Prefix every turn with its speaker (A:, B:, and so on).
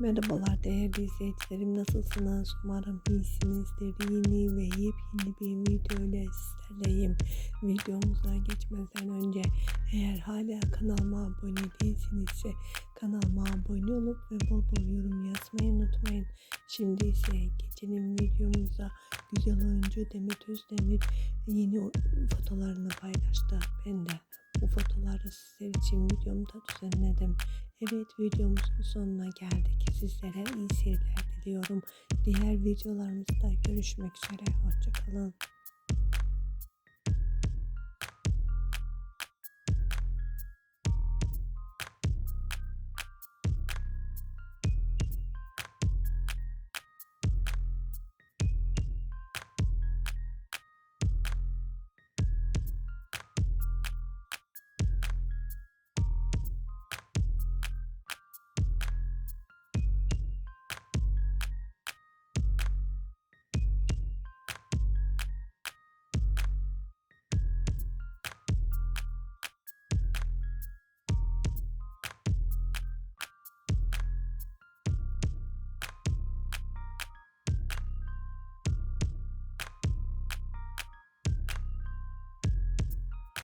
A: Merhabalar değerli izleyicilerim nasılsınız? Umarım iyisinizdir. Yeni ve yepyeni bir video ile sizlerleyim. Videomuza geçmeden önce eğer hala kanalıma abone değilsinizse kanalıma abone olup ve bol bol yorum yazmayı unutmayın. Şimdi ise geçelim videomuza. Güzel oyuncu Demet Özdemir yeni fotolarını paylaştı. Ben de bu fotoları sizler için videomda düzenledim. Evet videomuzun sonuna geldik. Sizlere iyi seyirler diliyorum. Diğer videolarımızda görüşmek üzere. Hoşçakalın.